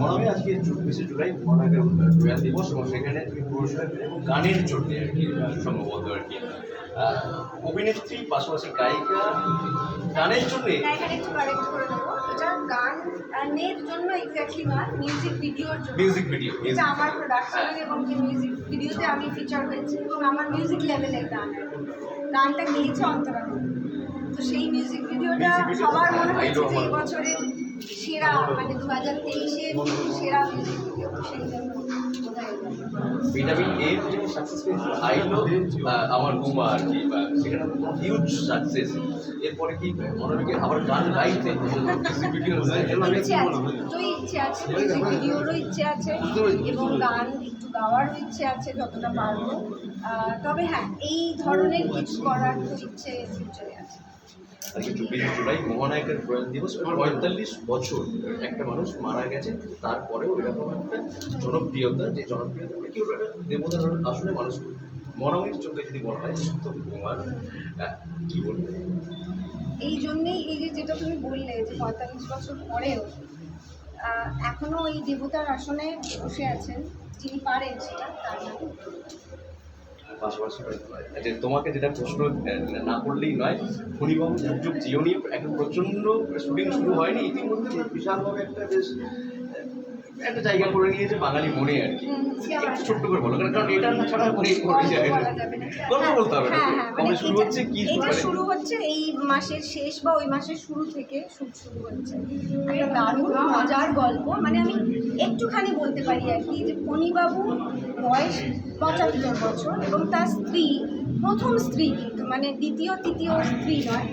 মনে হয় আজকে চব্বিশে জুলাই দিবস এবং সেখানে পুরস্কার এবং গানের জন্য আর কি সম্ভবত আর কি। অভিনেত্রী পাশাপাশি গায়িকা গানের জন্যে গানের জন্য এক্স্যাক্টলি না মিউজিক ভিডিওর জন্য। মিউজিক ভিডিও এটা আমার প্রোডাকশন এবং কি মিউজিক ভিডিওতে আমি ফিচার হয়েছি এবং আমার মিউজিক লেভেলের গান। গানটা গেয়েছে অন্তরা তো সেই মিউজিক ভিডিওটা সবার মনে তো হয়েছে যে এই বছরের মানে দু হাজার তেইশের সেরা। ভিটামিন এ যে সাকসেস আইলো আমার গুমা আর কি বা সেখানে হিউজ সাকসেস এরপরে কি মনোবিকে আবার গান গাইতে ইচ্ছে আছে দুটোই ইচ্ছে আছে মিউজিক ভিডিওরও ইচ্ছে আছে এবং গান একটু গাওয়ারও ইচ্ছে আছে যতটা পারব। তবে হ্যাঁ এই ধরনের কিছু করার তো ইচ্ছে ফিউচারে আছে। আজকে চব্বিশে জুলাই মহানায়কের প্রয়াণ দিবস পঁয়তাল্লিশ বছর। একটা মানুষ মারা গেছে তারপরেও এরকম একটা জনপ্রিয়তা যে জনপ্রিয়তা মানে কি ওটা দেবতার আসলে মানুষ মনোমের চোখে যদি বলা হয় সত্য কুমার কি বলবে? এই জন্যেই এই যে যেটা তুমি বললে যে পঁয়তাল্লিশ বছর পরেও আহ, এখনও এই দেবতার আসনে বসে আছেন যিনি পারেন সেটা তার নাম পাশাপাশি যে তোমাকে যেটা প্রশ্ন না করলেই নয় ফণিবাবু যুগ যুগ জিওনি এখন প্রচণ্ড শুটিং শুরু হয়নি ইতিমধ্যে বিশালভাবে একটা বেশ একটা জায়গা করে নিয়েছে বাঙালি মনে আর কি। একটু ছোট্ট করে বলো কারণ এটা না। ছাড়া যাবে। গল্প হ্যাঁ, বলতে হবে হ্যাঁ, হ্যাঁ, কবে মানে শুরু হচ্ছে কি এটা শুরু হচ্ছে এই মাসের শেষ বা ওই মাসের শুরু থেকে শুট শুরু হচ্ছে। একটা দারুণ মজার গল্প। মানে আমি একটুখানি বলতে পারি আর কি যে ফণিবাবু বয়স পঁচাত্তর বছর এবং তার স্ত্রী, প্রথম স্ত্রী কিন্তু মানে দ্বিতীয়, তৃতীয় স্ত্রী নয়,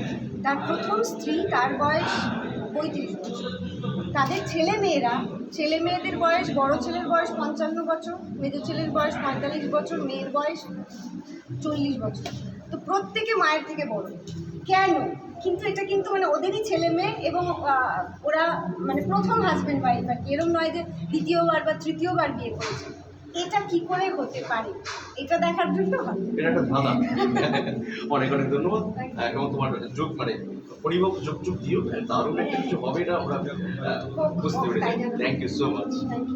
তার প্রথম স্ত্রী তার বয়স পঁয়ত্রিশ বছর। তাদের ছেলে মেয়েরা ছেলে মেয়েদের বয়স, বড় ছেলের বয়স পঞ্চান্ন বছর, মেজো ছেলের বয়স পঁয়তাল্লিশ বছর, মেয়ের বয়স চল্লিশ বছর। তো প্রত্যেকে মায়ের থেকে বড়। কেন? কিন্তু এটা কিন্তু মানে ওদেরই ছেলে মেয়ে এবং ওরা মানে প্রথম হাজব্যান্ড ওয়াইফ আর কি। এরকম নয় যে দ্বিতীয়বার বা তৃতীয়বার বিয়ে করেছে। এটা কি করে হতে পারে? এটা দেখার জন্য হয় এটা একটা ধাঁধা। অনেক অনেক ধন্যবাদ। এবং তোমার যোগ মানে পরিবাহ যোগ যোগ দিও। দারুণ একটা কিছু হবে না আমরা আহ, বুঝতে পেরেছি। Thank you so much thank you